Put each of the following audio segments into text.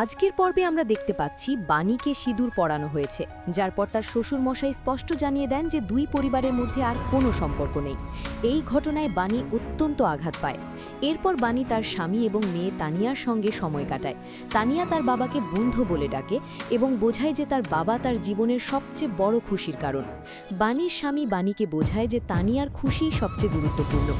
আজকের পর্বে আমরা দেখতে পাচ্ছি বাণীকে সিঁদুর পরানো হয়েছে, যার পর তার শ্বশুরমশাই স্পষ্ট জানিয়ে দেন যে দুই পরিবারের মধ্যে আর কোনো সম্পর্ক নেই। এই ঘটনায় বাণী অত্যন্ত আঘাত পায়। এরপর বাণী তার স্বামী এবং মেয়ে তানিয়ার সঙ্গে সময় কাটায়। তানিয়া তার বাবাকে বন্ধু বলে ডাকে এবং বোঝায় যে তার বাবা তার জীবনের সবচেয়ে বড় খুশির কারণ। বাণীর স্বামী বাণীকে বোঝায় যে তানিয়ার খুশিই সবচেয়ে গুরুত্বপূর্ণ।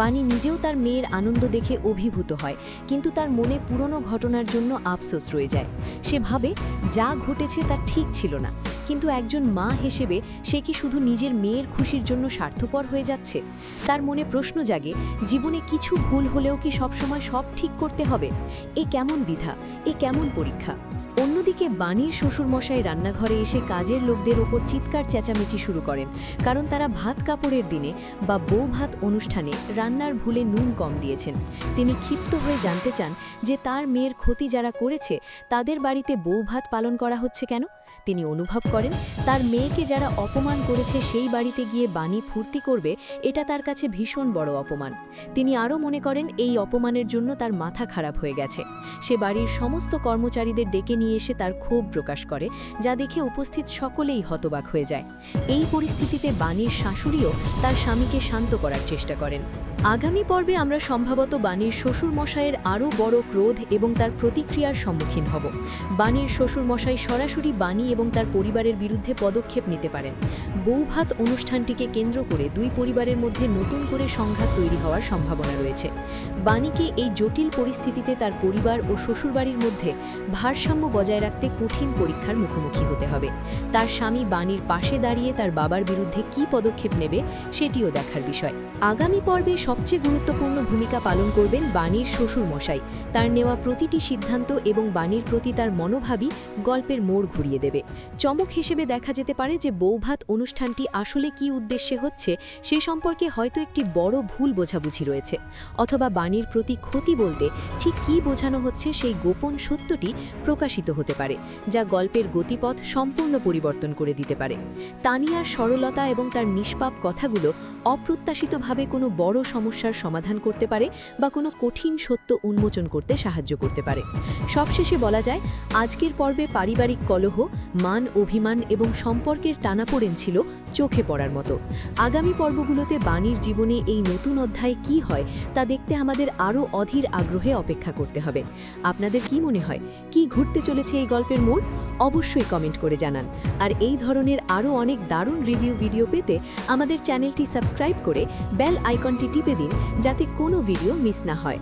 বাণী নিজেও তার মেয়ের আনন্দ দেখে অভিভূত হয়, কিন্তু তার মনে পুরনো ঘটনার জন্য আফসোস রয়ে যায়। সে ভাবে যা ঘটেছে তা ঠিক ছিল না। কিন্তু একজন মা হিসেবে সে কি শুধু নিজের মেয়ের খুশির জন্য স্বার্থপর হয়ে যাচ্ছে? তার মনে প্রশ্ন জাগে, জীবনে কিছু ভুল হলেও কি সবসময় সব ঠিক করতে হবে? এ কেমন দ্বিধা? এ কেমন পরীক্ষা? অন্যদিকে বাণীর শ্বশুরমশাই রান্নাঘরে এসে কাজের লোকদের ওপর চিৎকার চেঁচামেচি শুরু করেন। কারণ তারা ভাত কাপড়ের দিনে বা বউ ভাত অনুষ্ঠানে রান্নার ভুলে নুন কম দিয়েছেন। তিনি ক্ষিপ্ত হয়ে জানতে চান যে তার মেয়ের ক্ষতি যারা করেছে, তাদের বাড়িতে বউ ভাত পালন করা হচ্ছে কেন? তিনি অনুভব করেন, তার মেয়েকে যারা অপমান করেছে সেই বাড়িতে গিয়ে বাণী ফুর্তি করবে, এটা তার কাছে ভীষণ বড় অপমান। তিনি আরও মনে করেন, এই অপমানের জন্য তার মাথা খারাপ হয়ে গেছে। সে বাড়ির সমস্ত কর্মচারীদের ডেকে নিয়ে এসে তার ক্ষোভ প্রকাশ করে, যা দেখে উপস্থিত সকলেই হতবাক হয়ে যায়। এই পরিস্থিতিতে বাণীর শাশুড়িও তার স্বামীকে শান্ত করার চেষ্টা করেন। আগামী পর্বে আমরা সম্ভবত বাণীর শ্বশুরমশাইয়ের আরও বড় ক্রোধ এবং তার প্রতিক্রিয়ার সম্মুখীন হব। বাণীর শ্বশুরমশাই সরাসরি বাণী এবং তার পরিবারের বিরুদ্ধে পদক্ষেপ নিতে পারেন। বৌভাত অনুষ্ঠানটিকে কেন্দ্র করে দুই পরিবারের মধ্যে নতুন করে সংঘাত তৈরি হওয়ার সম্ভাবনা রয়েছে। বাণীকে এই জটিল পরিস্থিতিতে তার পরিবার ও শ্বশুরবাড়ির মধ্যে ভারসাম্য বজায় রাখতে কঠিন পরীক্ষার মুখোমুখি হতে হবে। তার স্বামী বাণীর পাশে দাঁড়িয়ে তার বাবার বিরুদ্ধে কী পদক্ষেপ নেবে সেটিও দেখার বিষয়। আগামী পর্বে সবচেয়ে গুরুত্বপূর্ণ ভূমিকা পালন করবেন বাণীর শ্বশুর মশাই তার নেওয়া প্রতিটি সিদ্ধান্ত এবং বাণীর প্রতি তার মনোভাবই গল্পের মোড় ঘুরিয়ে দেবে। চমক হিসেবে দেখা যেতে পারে যে বৌভাত অনুষ্ঠানটি আসলে কী উদ্দেশ্যে হচ্ছে সে সম্পর্কে হয়তো একটি বড় ভুল বোঝাবুঝি রয়েছে। অথবা বাণীর প্রতি ক্ষতি বলতে ঠিক কী বোঝানো হচ্ছে সেই গোপন সত্যটি প্রকাশিত হতে পারে, যা গল্পের গতিপথ সম্পূর্ণ পরিবর্তন করে দিতে পারে। তানিয়ার সরলতা এবং তার নিষ্পাপ কথাগুলো অপ্রত্যাশিতভাবে কোনো বড় সমস্যার সমাধান করতে পারে বা কোনো কঠিন সত্য উন্মোচন করতে সাহায্য করতে পারে। সবশেষে বলা যায়, আজকের পর্বে পারিবারিক কলহ, মান, অভিমান এবং সম্পর্কের টানাপোড়েন ছিল চোখে পড়ার মতো। আগামী পর্বগুলোতে বাণীর জীবনে এই নতুন অধ্যায় কি হয় তা দেখতে আমাদের আরও অধীর আগ্রহে অপেক্ষা করতে হবে। আপনাদের কি মনে হয়? কি ঘুরতে চলেছে এই গল্পের মোড়? অবশ্যই কমেন্ট করে জানান। আর এই ধরনের আরও অনেক দারুণ রিভিউ ভিডিও পেতে আমাদের চ্যানেলটি সাবস্ক্রাইব করে বেল আইকনটি টিপে দিন যাতে কোনো ভিডিও মিস না হয়।